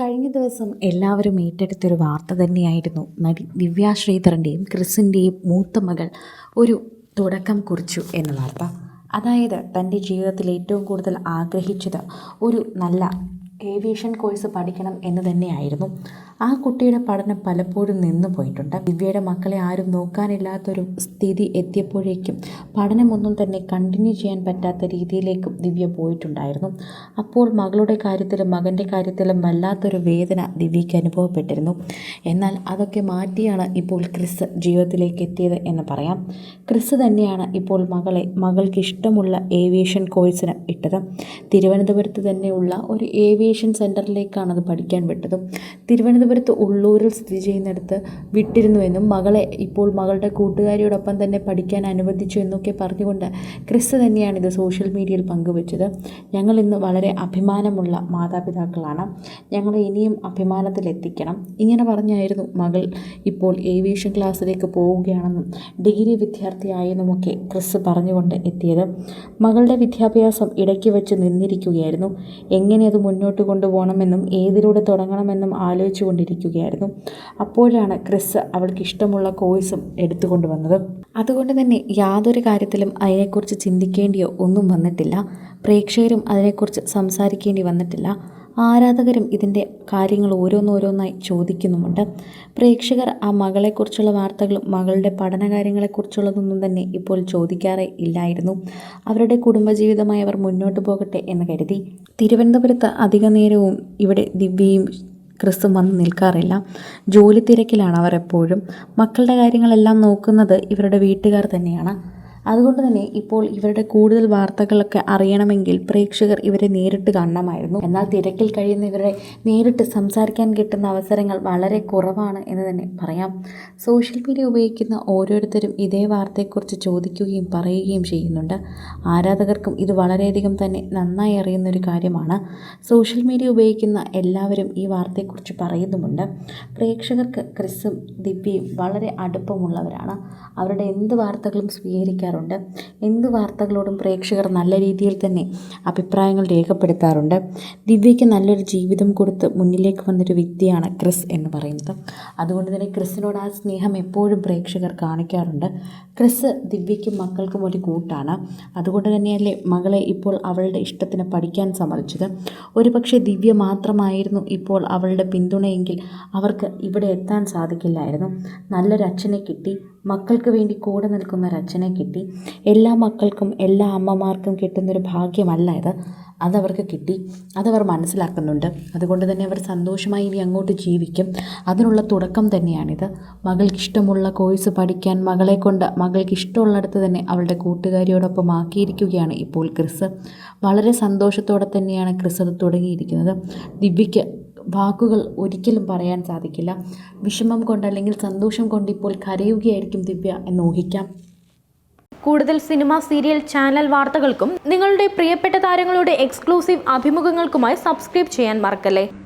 കഴിഞ്ഞ ദിവസം എല്ലാവരും ഏറ്റെടുത്തൊരു വാർത്ത തന്നെയായിരുന്നു. നടി ദിവ്യ ശ്രീധറിന്റെയും ക്രിസിന്റെയും മൂത്ത മകൾ ഒരു തുടക്കം കുറിച്ചു എന്ന വാർത്ത. അതായത് തന്റെ ജീവിതത്തിൽ ഏറ്റവും കൂടുതൽ ആഗ്രഹിച്ചത് ഒരു നല്ല ഏവിയേഷൻ കോഴ്സ് പഠിക്കണം എന്ന് തന്നെയായിരുന്നു. ആ കുട്ടിയുടെ പഠനം പലപ്പോഴും നിന്നു പോയിട്ടുണ്ട്. ദിവ്യയുടെ മക്കളെ ആരും നോക്കാനില്ലാത്തൊരു സ്ഥിതി എത്തിയപ്പോഴേക്കും പഠനമൊന്നും തന്നെ കണ്ടിന്യൂ ചെയ്യാൻ പറ്റാത്ത രീതിയിലേക്കും ദിവ്യ പോയിട്ടുണ്ടായിരുന്നു. അപ്പോൾ മകളുടെ കാര്യത്തിലും മകന്റെ കാര്യത്തിലും വല്ലാത്തൊരു വേദന ദിവ്യയ്ക്ക് അനുഭവപ്പെട്ടിരുന്നു. എന്നാൽ അതൊക്കെ മാറ്റിയാണ് ഇപ്പോൾ ക്രിസ് ജീവിതത്തിലേക്ക് എത്തിയത് എന്ന് പറയാം. ക്രിസ് തന്നെയാണ് ഇപ്പോൾ മകളെ മകൾക്ക് ഇഷ്ടമുള്ള ഏവിയേഷൻ കോഴ്സിന് ഇട്ടത്. തിരുവനന്തപുരത്ത് തന്നെയുള്ള ഒരു ഏവിയേഷൻ സെന്ററിലേക്കാണ് അത് പഠിക്കാൻ വിട്ടതും. തിരുവനന്തപുരത്ത് ഉള്ളൂരിൽ സ്ഥിതി ചെയ്യുന്നിടത്ത് വിട്ടിരുന്നുവെന്നും മകളെ ഇപ്പോൾ മകളുടെ കൂട്ടുകാരിയോടൊപ്പം തന്നെ പഠിക്കാൻ അനുവദിച്ചു എന്നൊക്കെ പറഞ്ഞുകൊണ്ട് ക്രിസ് തന്നെയാണ് ഇത് സോഷ്യൽ മീഡിയയിൽ പങ്കുവച്ചത്. ഞങ്ങൾ ഇന്ന് വളരെ അഭിമാനമുള്ള മാതാപിതാക്കളാണ്. ഞങ്ങളെ ഇനിയും അഭിമാനത്തിലെത്തിക്കണം. ഇങ്ങനെ പറഞ്ഞായിരുന്നു മകൾ ഇപ്പോൾ ഏവിയേഷൻ ക്ലാസ്സിലേക്ക് പോവുകയാണെന്നും ഡിഗ്രി വിദ്യാർത്ഥിയായെന്നുമൊക്കെ ക്രിസ് പറഞ്ഞുകൊണ്ട് എത്തിയത്. മകളുടെ വിദ്യാഭ്യാസം ഇടയ്ക്ക് വെച്ച് നിന്നിരിക്കുകയായിരുന്നു. എങ്ങനെ അത് മുന്നോട്ട് കൊണ്ടുപോകണമെന്നും ഏതിലൂടെ തുടങ്ങണമെന്നും ആലോചിച്ചു കൊണ്ടിരിക്കുകയായിരുന്നു അപ്പോഴാണ് ക്രിസ് അവൾക്ക് ഇഷ്ടമുള്ള കോഴ്സും എടുത്തുകൊണ്ട് വന്നത് അതുകൊണ്ട് തന്നെ യാതൊരു കാര്യത്തിലും അതിനെക്കുറിച്ച് ചിന്തിക്കേണ്ടിയോ ഒന്നും വന്നിട്ടില്ല. പ്രേക്ഷകരും അതിനെക്കുറിച്ച് സംസാരിക്കേണ്ടി വന്നിട്ടില്ല. ആരാധകരും ഇതിന്റെ കാര്യങ്ങൾ ഓരോന്നോരോന്നായി ചോദിക്കുന്നുമുണ്ട്. പ്രേക്ഷകർ ആ മകളെക്കുറിച്ചുള്ള വാർത്തകളും മകളുടെ പഠനകാര്യങ്ങളെക്കുറിച്ചുള്ളതൊന്നും തന്നെ ഇപ്പോൾ ചോദിക്കാറേ ഇല്ലായിരുന്നു. അവരുടെ കുടുംബജീവിതമായി അവർ മുന്നോട്ട് പോകട്ടെ എന്ന് കരുതി. തിരുവനന്തപുരത്ത് അധിക നേരവും ഇവിടെ ദിവ്യയും ക്രിസ്തു വന്ന് നിൽക്കാറില്ല. ജോലി തിരക്കിലാണ് അവർ എപ്പോഴും. മക്കളുടെ കാര്യങ്ങളെല്ലാം നോക്കുന്നത് ഇവരുടെ വീട്ടുകാർ തന്നെയാണ്. അതുകൊണ്ട് തന്നെ ഇപ്പോൾ ഇവരുടെ കൂടുതൽ വാർത്തകളൊക്കെ അറിയണമെങ്കിൽ പ്രേക്ഷകർ ഇവരെ നേരിട്ട് കാണണമായിരുന്നു. എന്നാൽ തിരക്കിൽ കഴിയുന്ന ഇവരെ നേരിട്ട് സംസാരിക്കാൻ കിട്ടുന്ന അവസരങ്ങൾ വളരെ കുറവാണ് എന്ന് തന്നെ പറയാം. സോഷ്യൽ മീഡിയ ഉപയോഗിക്കുന്ന ഓരോരുത്തരും ഇതേ വാർത്തയെക്കുറിച്ച് ചോദിക്കുകയും പറയുകയും ചെയ്യുന്നുണ്ട്. ആരാധകർക്കും ഇത് വളരെയധികം തന്നെ നന്നായി അറിയുന്ന ഒരു കാര്യമാണ്. സോഷ്യൽ മീഡിയ ഉപയോഗിക്കുന്ന എല്ലാവരും ഈ വാർത്തയെക്കുറിച്ച് പറയുന്നുമുണ്ട്. പ്രേക്ഷകർക്ക് ക്രിസും ദിവ്യയും വളരെ അടുപ്പമുള്ളവരാണ്. അവരുടെ എന്ത് വാർത്തകളും സ്വീകരിക്കാറുണ്ട് എന്ത് വാർത്തകളോടും പ്രേക്ഷകർ നല്ല രീതിയിൽ തന്നെ അഭിപ്രായങ്ങൾ രേഖപ്പെടുത്താറുണ്ട്. ദിവ്യയ്ക്ക് നല്ലൊരു ജീവിതം കൊടുത്ത് മുന്നിലേക്ക് വന്നൊരു വ്യക്തിയാണ് ക്രിസ് എന്ന് പറയുന്നത്. അതുകൊണ്ട് തന്നെ ക്രിസിനോട് ആ സ്നേഹം എപ്പോഴും പ്രേക്ഷകർ കാണിക്കാറുണ്ട്. ക്രിസ് ദിവ്യയ്ക്കും മക്കൾക്കും ഒരു കൂട്ടാണ്. അതുകൊണ്ട് തന്നെയല്ലേ മകളെ ഇപ്പോൾ അവളുടെ ഇഷ്ടത്തിന് പഠിക്കാൻ സമ്മതിച്ചത്. ഒരുപക്ഷെ ദിവ്യ മാത്രമായിരുന്നു ഇപ്പോൾ അവളുടെ പിന്തുണയെങ്കിൽ അവർക്ക് ഇവിടെ എത്താൻ സാധിക്കില്ലായിരുന്നു. നല്ലൊരു അച്ഛനെ കിട്ടി. മക്കൾക്ക് വേണ്ടി കൂടെ നിൽക്കുന്ന ഒരു അച്ഛനെ കിട്ടി. എല്ലാ മക്കൾക്കും എല്ലാ അമ്മമാർക്കും കിട്ടുന്നൊരു ഭാഗ്യമല്ല ഇത്. അതവർക്ക് കിട്ടി. അതവർ മനസ്സിലാക്കുന്നുണ്ട്. അതുകൊണ്ട് തന്നെ അവർ സന്തോഷമായി ഇനി അങ്ങോട്ട് ജീവിക്കും. അതിനുള്ള തുടക്കം തന്നെയാണിത്. മകൾക്കിഷ്ടമുള്ള കോഴ്സ് പഠിക്കാൻ മകളെ കൊണ്ട് മകൾക്ക് ഇഷ്ടമുള്ളിടത്ത് തന്നെ അവളുടെ കൂട്ടുകാരിയോടൊപ്പം ആക്കിയിരിക്കുകയാണ് ഇപ്പോൾ ക്രിസ്. വളരെ സന്തോഷത്തോടെ തന്നെയാണ് ക്രിസ് അത് തുടങ്ങിയിരിക്കുന്നത്. ദിവ്യയ്ക്ക് വാക്കുകൾ ഒരിക്കലും പറയാൻ സാധിക്കില്ല. വിഷമം കൊണ്ട് അല്ലെങ്കിൽ സന്തോഷം കൊണ്ട് ഇപ്പോൾ കരയുകയായിരിക്കും ദിവ്യ എന്ന് ഊഹിക്കാം. കൂടുതൽ സിനിമ സീരിയൽ ചാനൽ വാർത്തകൾക്കും നിങ്ങളുടെ പ്രിയപ്പെട്ട താരങ്ങളുടെ എക്സ്ക്ലൂസീവ് അഭിമുഖങ്ങൾക്കുമായി സബ്സ്ക്രൈബ് ചെയ്യാൻ മറക്കല്ലേ?